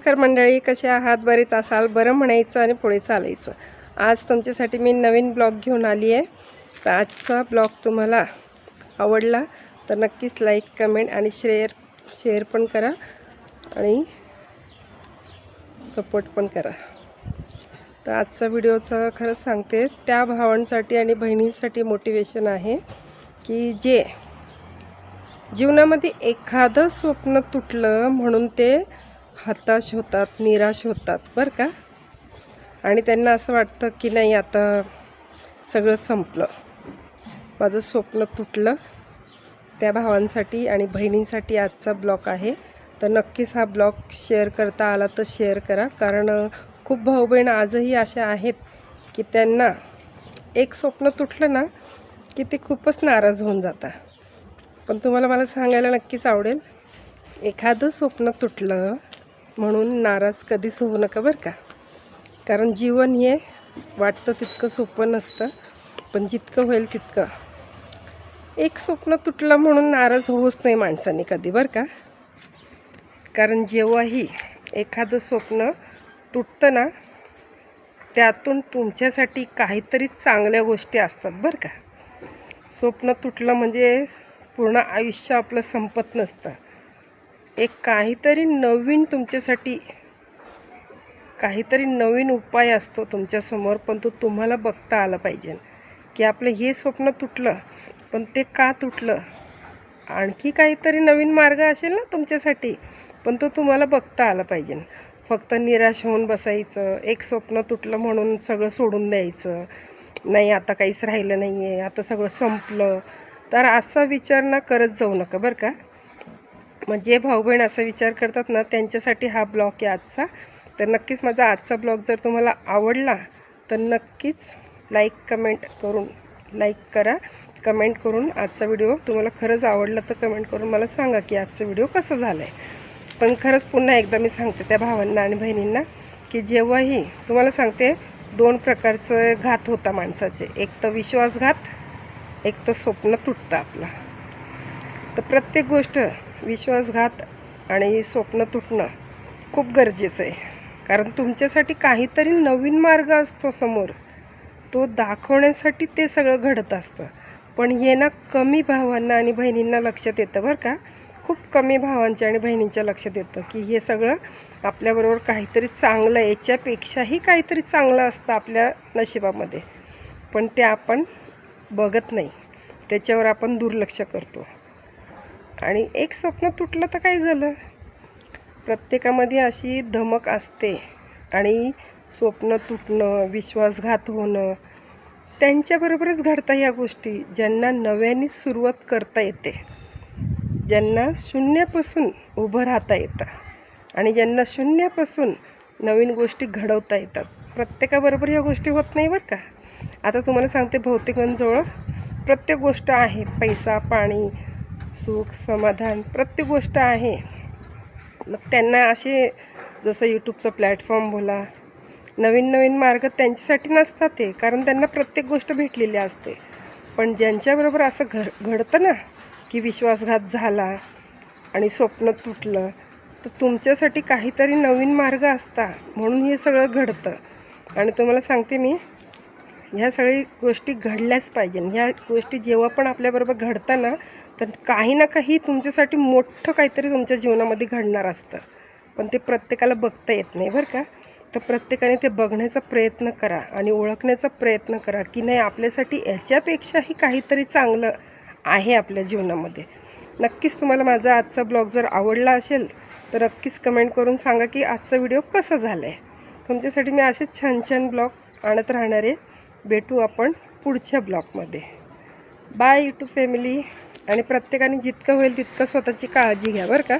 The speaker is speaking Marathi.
नमस्कार मंडळी कसे आहात? बरेच असाल बरं म्हणायचं आणि पुढे चालायचं. आज तुमच्यासाठी मी नवीन ब्लॉग घेऊन आली आहे. तर आजचा ब्लॉग तुम्हाला आवडला तर नक्कीच लाईक कमेंट आणि शेअर शेअर पण करा आणि सपोर्ट पण करा. तर आजचा व्हिडिओचं खरंच सांगते त्या भावांसाठी आणि बहिणींसाठी मोटिवेशन आहे की जे जीवनामध्ये एखादं स्वप्न तुटलं म्हणून ते हताश होतात निराश होतात बरं का? आणि त्यांना असं वाटतं की नाही आता सगळं संपलं. माझं स्वप्न तुटलं त्या भावांसाठी आणि बहिणींसाठी आजचा ब्लॉग आहे. तर नक्कीच हा ब्लॉग शेअर करता आला तर शेअर करा. कारण खूप भाऊ बहीण आजही अशा आहेत की त्यांना एक स्वप्न तुटलं ना की ते खूपच नाराज होऊन जातात. पण तुम्हाला मला सांगायला नक्कीच आवडेल एखादं स्वप्न तुटलं म्हणून नाराज कधीच होऊ नका बरं का. कारण जीवन हे वाटतं तितकं सोपं नसतं पण जितकं होईल तितकं. एक स्वप्न तुटलं म्हणून नाराज होऊच नाही माणसाने कधी बरं का. कारण जेव्हाही एखादं स्वप्न तुटतं ना त्यातून तुमच्यासाठी काहीतरी चांगल्या गोष्टी असतात बरं का. स्वप्न तुटलं म्हणजे पूर्ण आयुष्य आपलं संपत नसतं. एक काहीतरी नवीन तुमच्यासाठी काहीतरी नवीन उपाय असतो तुमच्यासमोर पण तो तुम्हाला बघता आला पाहिजे. की आपलं हे स्वप्न तुटलं पण ते का तुटलं? आणखी काहीतरी नवीन मार्ग असेल ना तुमच्यासाठी पण तो तुम्हाला बघता आला पाहिजे. फक्त निराश होऊन बसायचं एक स्वप्न तुटलं म्हणून सगळं सोडून द्यायचं. नाही आता काहीच राहिलं नाही आहे आता सगळं संपलं. तर असा विचार ना करत जाऊ नका बरं का? म्हणजे मग जे भाऊ बहीण असा विचार करतात ना त्यांच्यासाठी हा ब्लॉग आहे आजचा. तर नक्कीच माझा आजचा ब्लॉग जर तुम्हाला आवडला तर नक्कीच लाईक कमेंट करून लाईक करा. कमेंट करून आजचा व्हिडिओ तुम्हाला खरंच आवडला तर कमेंट करून मला सांगा की आजचा व्हिडिओ कसं झाला आहे पण खरंच पुन्हा एकदा मी सांगते त्या भावांना आणि बहिणींना की जेव्हाही तुम्हाला सांगते दोन प्रकारचं घात होता माणसाचे. एक तर विश्वासघात एक तर स्वप्न तुटतं आपला. तर प्रत्येक गोष्ट विश्वासघात आणि स्वप्न तुटणं खूप गरजेचं आहे. कारण तुमच्यासाठी काहीतरी नवीन मार्ग असतो समोर. तो दाखवण्यासाठी ते सगळं घडत असतं. पण हे ना कमी भावांना आणि बहिणींना लक्षात येतं बरं का. खूप कमी भावांच्या आणि बहिणींच्या लक्षात येतं की हे सगळं आपल्याबरोबर काहीतरी चांगलं याच्यापेक्षाही काहीतरी चांगलं असतं आपल्या नशिबामध्ये. पण ते आपण बघत नाही. त्याच्यावर आपण दुर्लक्ष करतो. आणि एक स्वप्न तुटलं तर काय झालं? प्रत्येकामध्ये अशी धमक असते आणि स्वप्न तुटणं विश्वासघात होणं त्यांच्याबरोबरच घडतात ह्या गोष्टी ज्यांना नव्याने सुरुवात करता येते. ज्यांना शून्यापासून उभं राहता येतं आणि ज्यांना शून्यापासून नवीन गोष्टी घडवता येतात. प्रत्येकाबरोबर ह्या गोष्टी होत नाही बरं का? आता तुम्हाला सांगते भौतिकांजवळ प्रत्येक गोष्ट आहे पैसा पाणी सुख समाधान प्रत्येक गोष्ट आहे. मग त्यांना असे जसं यूट्यूबचं प्लॅटफॉर्म बोला नवीन नवीन मार्ग त्यांच्यासाठी नसतात ते कारण त्यांना प्रत्येक गोष्ट भेटलेली असते. पण ज्यांच्याबरोबर असं घड घडतं ना की विश्वासघात झाला आणि स्वप्न तुटलं तर तुमच्यासाठी काहीतरी नवीन मार्ग असता म्हणून हे सगळं घडतं. आणि तुम्हाला सांगते मी ह्या सगळी गोष्टी घडल्याच पाहिजे. ह्या गोष्टी जेव्हा पण आपल्याबरोबर घडतं ना तर काही ना काही तुमच्यासाठी मोठं काहीतरी तुमच्या जीवनामध्ये घडणार असतं. पण ते प्रत्येकाला बघता येत नाही बरं का. तर प्रत्येकाने ते बघण्याचा प्रयत्न करा आणि ओळखण्याचा प्रयत्न करा की नाही आपल्यासाठी याच्यापेक्षाही काहीतरी चांगलं आहे आपल्या जीवनामध्ये. नक्कीच तुम्हाला माझा आजचा ब्लॉग जर आवडला असेल तर नक्कीच कमेंट करून सांगा की आजचा व्हिडिओ कसा झाला आहे तुमच्यासाठी मी असेच छान छान ब्लॉग आणत राहणार. आहे भेटू आपण पुढच्या ब्लॉगमध्ये. बाय यूट्यूब फॅमिली आणि प्रत्येकाने जितकं होईल तितकं स्वतःची काळजी घ्या बरं का?